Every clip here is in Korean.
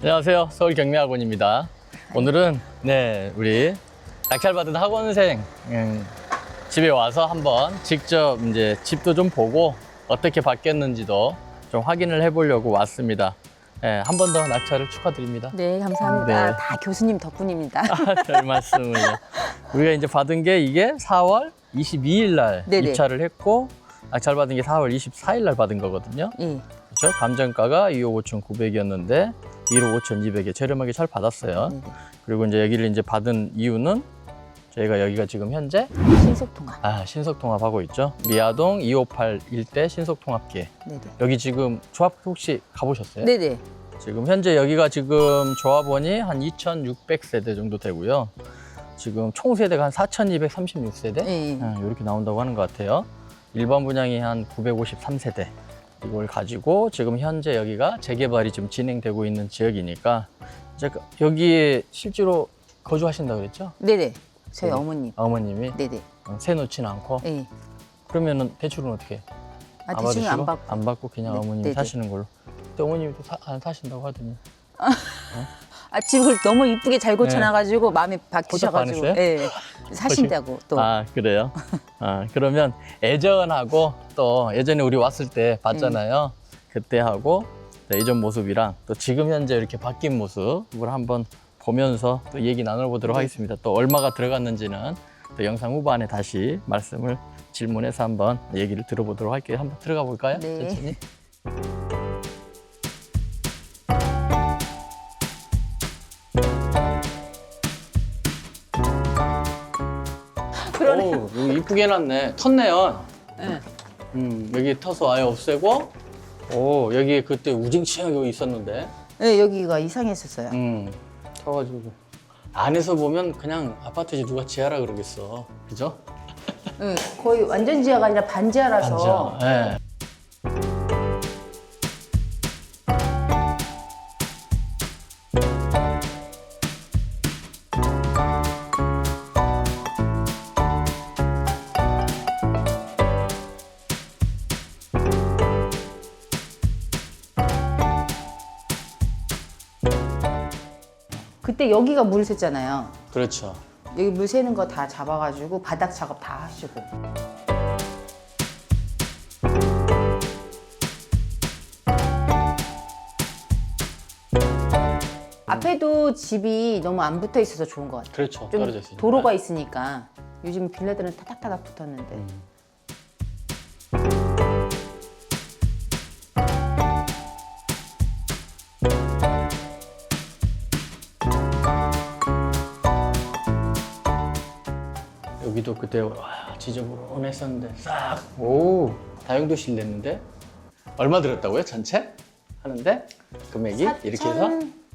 안녕하세요. 서울 경매학원입니다. 오늘은 네 우리 낙찰받은 학원생 음, 집에 와서 한번 직접 이제 집도 좀 보고 어떻게 바뀌었는지도 좀 확인을 해보려고 왔습니다. 네, 한 번 더 낙찰을 축하드립니다. 네, 감사합니다. 네. 다 교수님 덕분입니다. 별 말씀을. 우리가 이제 받은 게 이게 4월 22일 날 네네. 입찰을 했고 낙찰 받은 게 4월 24일 날 받은 거거든요. 예. 그렇죠? 감정가가 2억 5,900이었는데 1억 5,200에 저렴하게 잘 받았어요. 네네. 그리고 이제 여기를 이제 받은 이유는 저희가 여기가 지금 현재 신속통화. 아, 신속통합하고 있죠. 미아동 258 일대 신속통합기. 네네. 여기 지금 조합 혹시 가보셨어요? 네네. 지금 현재 여기가 지금 조합원이 한 2,600세대 정도 되고요. 지금 총 세대가 한 4,236세대 예. 이렇게 나온다고 하는 것 같아요. 일반 분양이 한 953세대 이걸 가지고 지금 현재 여기가 재개발이 지금 진행되고 있는 지역이니까 이제 그- 여기에 실제로 거주하신다고 그랬죠? 네네. 저희 네. 어머님. 어머님이 네네. 어, 세 놓진 않고 예. 그러면은 대출은 어떻게? 아, 대충은 안 받으시고? 받고. 안 받고 그냥 네, 어머님이 네네. 사시는 걸로. 근데 어머님도 사, 안 사신다고 하더니 아, 집을 너무 이쁘게 잘 고쳐놔가지고 마음에 박히셔가지고. 네. 반했어요? 예. 사신다고 또. 아 그래요? 아 그러면 예전하고 또 예전에 우리 왔을 때 봤잖아요. 그때 하고 또 예전 모습이랑 또 지금 현재 이렇게 바뀐 모습을 한번 보면서 또 얘기 나눠보도록 네. 하겠습니다. 또 얼마가 들어갔는지는 또 영상 후반에 다시 말씀을 질문해서 한번 얘기를 들어보도록 할게요. 한번 들어가 볼까요? 네. 천천히. 그러네. 오, 여기 이쁘게 해놨네. 텄네요. 예. 음, 여기 터서 아예 없애고, 오, 여기 그때 우징치하게 있었는데, 예, 여기가 이상했었어요. 음, 터가지고. 안에서 보면 그냥 아파트지 누가 지하라 그러겠어. 그죠? 예, 거의 완전 지하가 아니라 반지하라서. 반지하. 예. 그때 여기가 물 샜잖아요. 그렇죠. 여기 물 새는 거 다 잡아가지고 바닥 작업 다 하시고. 앞에도 집이 너무 안 붙어 있어서 좋은 것 같아요. 그렇죠. 좀 떨어져 있으니까. 도로가 있으니까 요즘 빌라들은 타닥타닥 붙었는데 음. 여기도 그때 와, 지저분했었는데 싹, 오, 다용도실 냈는데 얼마 들었다고요? 전체? 하는데 금액이 이렇게 해서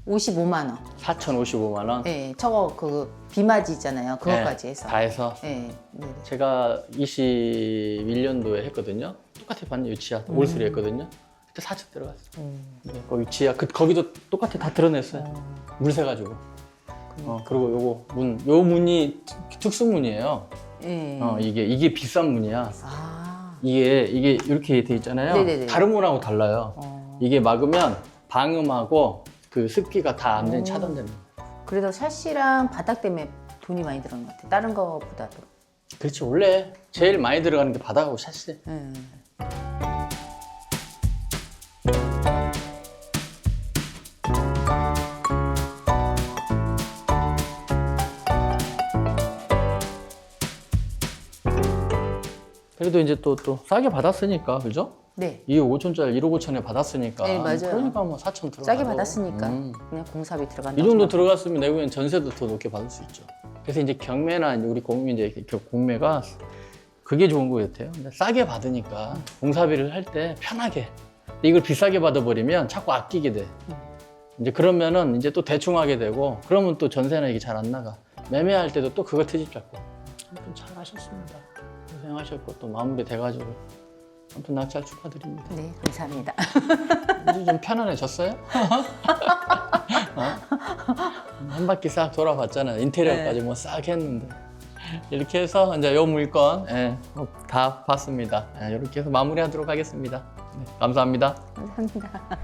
55만 원. 4,055만 원. 네, 저거 그 비마지 있잖아요. 그거까지 네, 해서. 다 해서 네, 네. 제가 21년도에 했거든요. 똑같아 봤는 유치아 올수리 했거든요. 그때 4천 들어갔어. 음. 네, 거기 지하 그 거기도 똑같아 다 드러냈어요. 물 새가지고. 어 그리고 요거 문, 요 문이 특- 특수 문이에요. 네. 어 이게 이게 비싼 문이야. 아, 이게 이게 이렇게 돼 있잖아요. 네네네. 다른 문하고 달라요. 어. 이게 막으면 방음하고 그 습기가 다안 되는 오. 차단되는. 거예요. 그래서 샷이랑 바닥 때문에 돈이 많이 들어간 것 같아요. 다른 거보다도. 그렇지 원래 제일 많이 들어가는 게 바닥하고 샷이. 네. 그래도 이제 또 또 싸게 받았으니까 그죠? 네. 2억 5천짜리 1억 5천에 받았으니까 네, 맞아요. 그러니까 뭐 4천 들어가 싸게 받았으니까 음. 그냥 공사비 들어간다. 이 정도 들어갔으면 내후엔 전세도 더 높게 받을 수 있죠 그래서 이제 경매나 이제 우리 공민 이제 이렇게 공매가 그게 좋은 것 같아요 근데 싸게 받으니까 공사비를 할 때 편하게 근데 이걸 비싸게 받아버리면 자꾸 아끼게 돼 이제 그러면은 이제 또 대충 하게 되고 그러면 또 전세나 이게 잘 안 나가 매매할 때도 또 그거 트집 잡고 아무튼 잘 하셨습니다 고생하셨고 또 마무리 돼가지고 아무튼 낙찰 축하드립니다 네, 감사합니다. 이제 좀 편안해졌어요? 어? 한 바퀴 싹 돌아봤잖아요. 인테리어까지 뭐 싹 했는데. 이렇게 해서 이제 요 물건 예, 뭐다 봤습니다. 예, 이렇게 해서 마무리하도록 하겠습니다. 네, 감사합니다. 감사합니다.